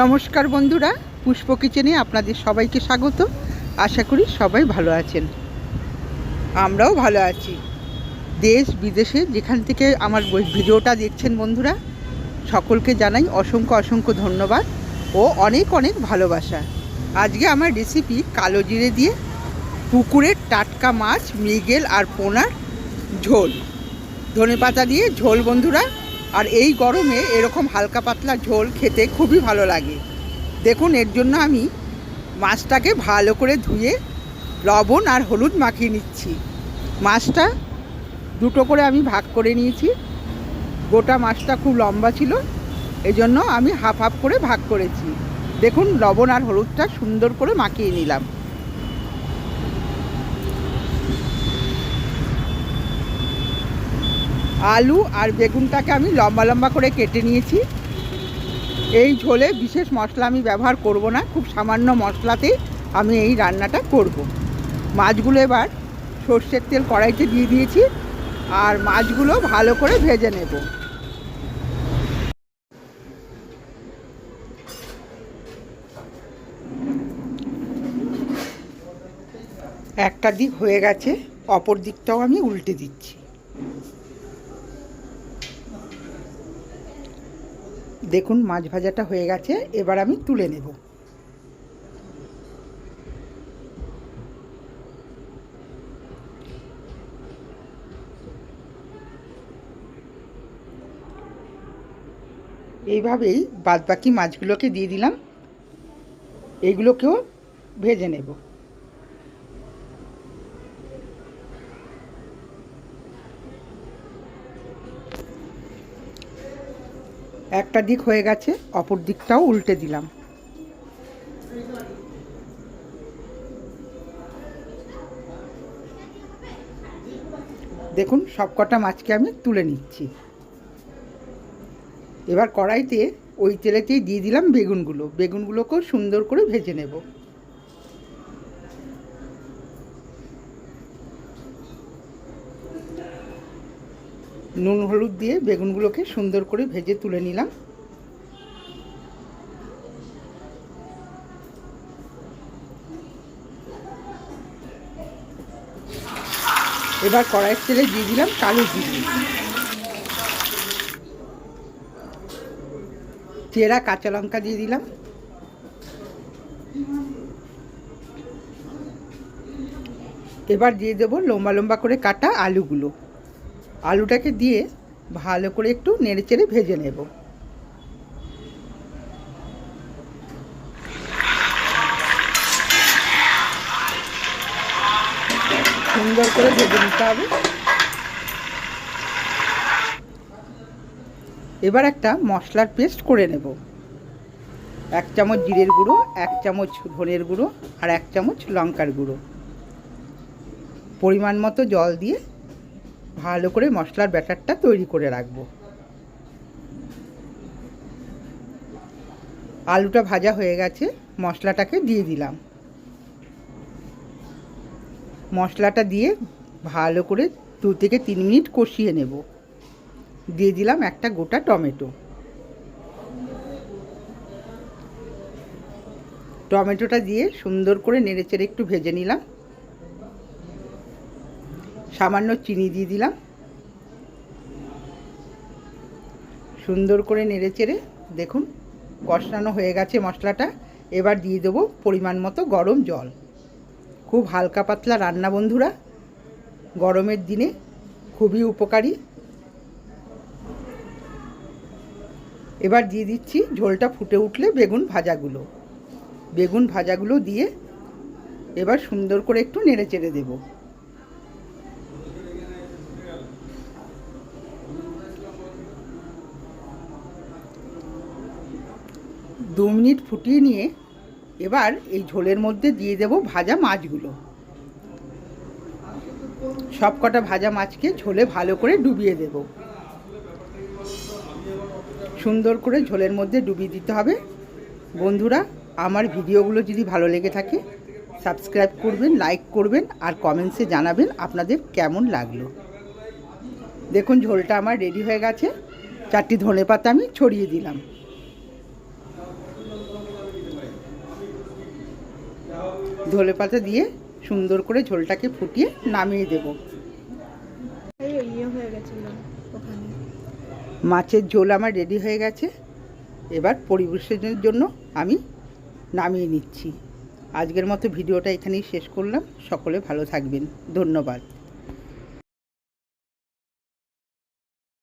নমস্কার বন্ধুরা, পুষ্প কিচেনে আপনাদের সবাইকে স্বাগত। আশা করি সবাই ভালো আছেন। আমরাও ভালো আছি। দেশ, বিদেশে যেখান থেকে আমার ভিডিওটা দেখছেন বন্ধুরা, সকলকে জানাই অসংখ্য অসংখ্য ধন্যবাদ ও অনেক অনেক ভালোবাসা। আজকে আমার রেসিপি কালো জিরে দিয়ে পুকুরের টাটকা মাছ, মৃগেল আর পোনার ঝোল। ধনে পাতা দিয়ে ঝোল বন্ধুরা আর এই গরমে এরকম হালকা পাতলা ঝোল খেতে খুবই ভালো লাগে। দেখুন, এর জন্য আমি মাছটাকে ভালো করে ধুয়ে লবণ আর হলুদ মাখিয়ে নিচ্ছি। মাছটা দুটো করে আমি ভাগ করে নিয়েছি। গোটা মাছটা খুব লম্বা ছিল এই জন্য আমি হাফ হাফ করে ভাগ করেছি। দেখুন, লবণ আর হলুদটা সুন্দর করে মাখিয়ে নিলাম। আলু আর বেগুনটাকে আমি লম্বা লম্বা করে কেটে নিয়েছি। এই ঝোলে বিশেষ মশলা আমি ব্যবহার করব না, খুব সামান্য মশলাতেই আমি এই রান্নাটা করব। মাছগুলো এবার সর্ষের তেল কড়াইতে দিয়ে দিয়েছি আর মাছগুলো ভালো করে ভেজে নেব। একটা দিক হয়ে গেছে, অপর দিকটাও আমি উল্টে দিচ্ছি। দেখুন মাছ ভাজাটা হয়ে গেছে, এবার আমি তুলে নেব। এইভাবেই বাদবাকি মাছগুলোকে দিয়ে দিলাম। এইগুলোকেও ভেজে নেব। একটা দিক হয়ে গেছে, অপর দিকটাও উল্টে দিলাম। দেখুন, সবকটা মাছকে আমি তুলে নিচ্ছি। এবার কড়াইতে ওই তেলেতেই দিয়ে দিলাম বেগুনগুলো। বেগুনগুলোকেও সুন্দর করে ভেজে নেব। নুন হলুদ দিয়ে বেগুনগুলোকে সুন্দর করে ভেজে তুলে নিলাম। এবার কড়াইয়ের তেলে দিয়ে দিলাম কালো জিরে। চেরা কাঁচা লঙ্কা দিয়ে দিলাম। এবার দিয়ে দেবো লম্বা লম্বা করে কাটা আলুগুলো। আলুটাকে দিয়ে ভালো করে একটু নেড়ে চেড়ে ভেজে নেব। সুন্দর করে ভেজে নিতে হবে। এবার একটা মশলার পেস্ট করে নেব। এক চামচ জিরের গুঁড়ো, এক চামচ ধনের গুঁড়ো আর এক চামচ লঙ্কার গুঁড়ো। পরিমাণ মতো জল দিয়ে ভালো করে মশলার ব্যাটারটা তৈরি করে রাখব। আলুটা ভাজা হয়ে গেছে, মশলাটাকে দিয়ে দিলাম। মশলাটা দিয়ে ভালো করে দু থেকে তিন মিনিট কষিয়ে নেব। দিয়ে দিলাম একটা গোটা টমেটো। টমেটোটা দিয়ে সুন্দর করে নেড়েচেড়ে একটু ভেজে নিলাম। সামান্য চিনি দিয়ে দিলাম। সুন্দর করে নেড়ে চেড়ে দেখুন, কষানো হয়ে গেছে মশলাটা। এবার দিয়ে দেবো পরিমাণ মতো গরম জল। খুব হালকা পাতলা রান্না বন্ধুরা, গরমের দিনে খুবই উপকারী। এবার দিয়ে দিচ্ছি ঝোলটা ফুটে উঠলে বেগুন ভাজাগুলো। বেগুন ভাজাগুলো দিয়ে এবার সুন্দর করে একটু নেড়ে চেড়ে দেবো। দু মিনিট ফুটিয়ে নিয়ে এবার এই ঝোলের মধ্যে দিয়ে দেব ভাজা মাছগুলো। সব কটা ভাজা মাছকে ঝোলে ভালো করে ডুবিয়ে দেব। সুন্দর করে ঝোলের মধ্যে ডুবিয়ে দিতে হবে। বন্ধুরা, আমার ভিডিওগুলো যদি ভালো লেগে থাকে, সাবস্ক্রাইব করবেন, লাইক করবেন আর কমেন্টসে জানাবেন আপনাদের কেমন লাগল। দেখুন, ঝোলটা আমার রেডি হয়ে গেছে। চারটি ধনে পাতা আমি ছড়িয়ে দিলাম। ধলে পাতা দিয়ে সুন্দর করে ঝোলটাকে ফুটিয়ে নামিয়ে দেব। ইয়ে মাছের ঝোল আমার রেডি হয়ে গেছে। এবার পরিবেশনের জন্য আমি নামিয়ে নিচ্ছি। আজকের মতো ভিডিওটা এখানেই শেষ করলাম। সকলে ভালো থাকবেন। ধন্যবাদ।